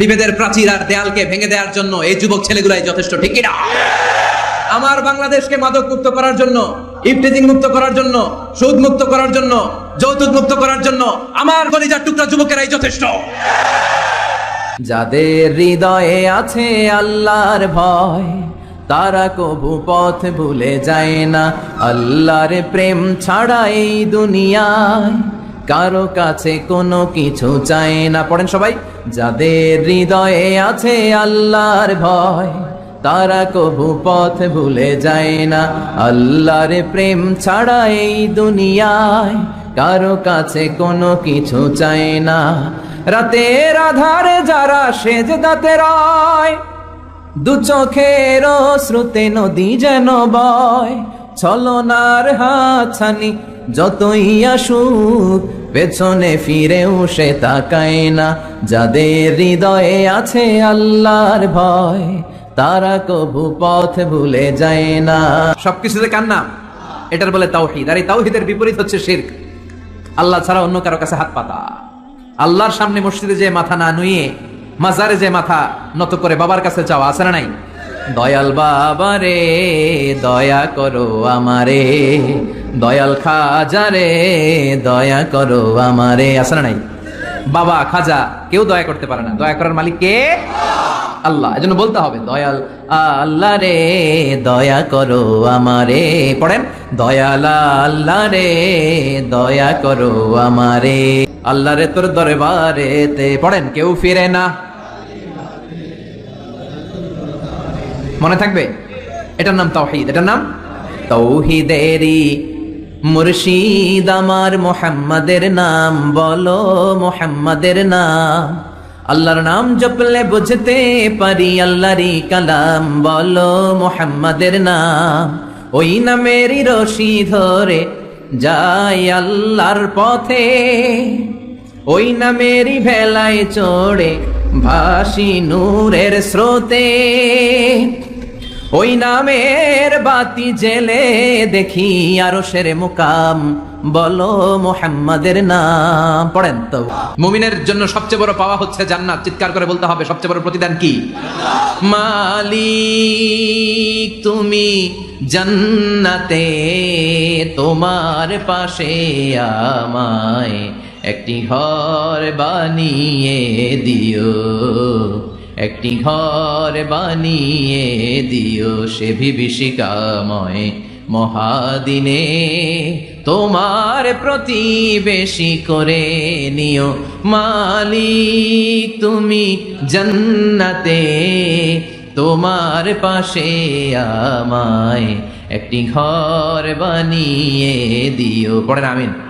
বিভেদের প্রাচীর আর দেয়ালকে ভেঙে দেওয়ার জন্য এই যুবক ছেলেগুলাই যথেষ্ট ঠিক কিনা? আমার বাংলাদেশকে মাদক মুক্ত করার জন্য ইফটিজিং মুক্ত করার জন্য, সুদ মুক্ত করার জন্য, যৌতুক মুক্ত করার জন্য আমার কলিজার টুকরা যুবকেরাই যথেষ্ট। যাদের হৃদয়ে আছে আল্লাহর ভয়, তারা কবু পথ ভুলে যায় না। আল্লাহর প্রেম ছাড়া এই দুনিয়ায় কারও কাছে কোনো কিছু চায় না। পড়েন সবাই, যাদের হৃদয়ে আছে আল্লাহর ভয়, তারা কবু পথ ভুলে যায় না। আল্লাহর প্রেম ছাড়া এই দুনিয়ায় কারও কাছে কোনো কিছু চায় না। রাতের আধারে যারা সেজ দাতে রয়, দু চোখের শ্রুতে নদী যেন বয়, ছলনার হাছানি যতই আসুক পেছনে ফিরেও সে তাকায় না। যাদের হৃদয়ে আছে আল্লাহর ভয়, তারা কবু পথ ভুলে যায় না। সবকিছুতে কার নাম এটার বলে তাওহিদ। আর এই তাওহিদের বিপরীত হচ্ছে শিরক। আল্লাহ ছাড়া অন্য কারও কাছে হাত পাতা। আল্লাহর সামনে মসজিদে যে মাথা না নুয়ে, মাজারে যে মাথা নত করে বাবার কাছে চাওয়া আছে না নাই? দয়াল বাবা রে দয়া করো আমারে। দয়াল খাজা রে দয়া করো আমারে। না নাই? বাবা খাজা, কেউ দয়া করতে পারে না। দয়া করার মালিক কে? আল্লাহ। এজন্য বলতে হবে, দয়াল আল্লাহ রে, দয়া করো আমারে। পড়েন, দয়াল আল্লাহ রে, দয়া করো আমারে। আল্লাহ রে তোর দরবারে তে পড়েন, কেউ ফিরে না। মনে থাকবে? এটার নাম তাওহিদ। এটার নাম তৌহিদেরি মুর্শিদ আমার মোহাম্মদের নাম, বলো মোহাম্মদের নাম। আল্লাহর নাম জপলে বুঝতে পারি আল্লাহরই কালাম, বলো মোহাম্মদের নাম। ওই নামেরই রশি ধরে যাই আল্লাহর পথে। ওই নামেরই ভেলায় চড়ে ভাসি নূরের স্রোতে। ওই নামের বাতি জেলে দেখি আরও সেরে মুকাম। বলো মোহাম্মদের নাম। পড়েন তো। মুমিনের জন্য সবচেয়ে বড় পাওয়া হচ্ছে জান্নাত। চিৎকার করে বলতে হবে, সবচেয়ে বড় প্রতিদান কি? মালিক, তুমি জান্নাতে তোমার পাশে আমায় একটি ঘর বানিয়ে দিও। একটি ঘর বানিয়ে দিও সে বিভীষিকাময় মহাদিনে। তোমার প্রতিবেশী করে নিও মালিক, তুমি জান্নাতে। তোমার পাশে আমায় একটি ঘর বানিয়ে দিও। পড়েন আমিন।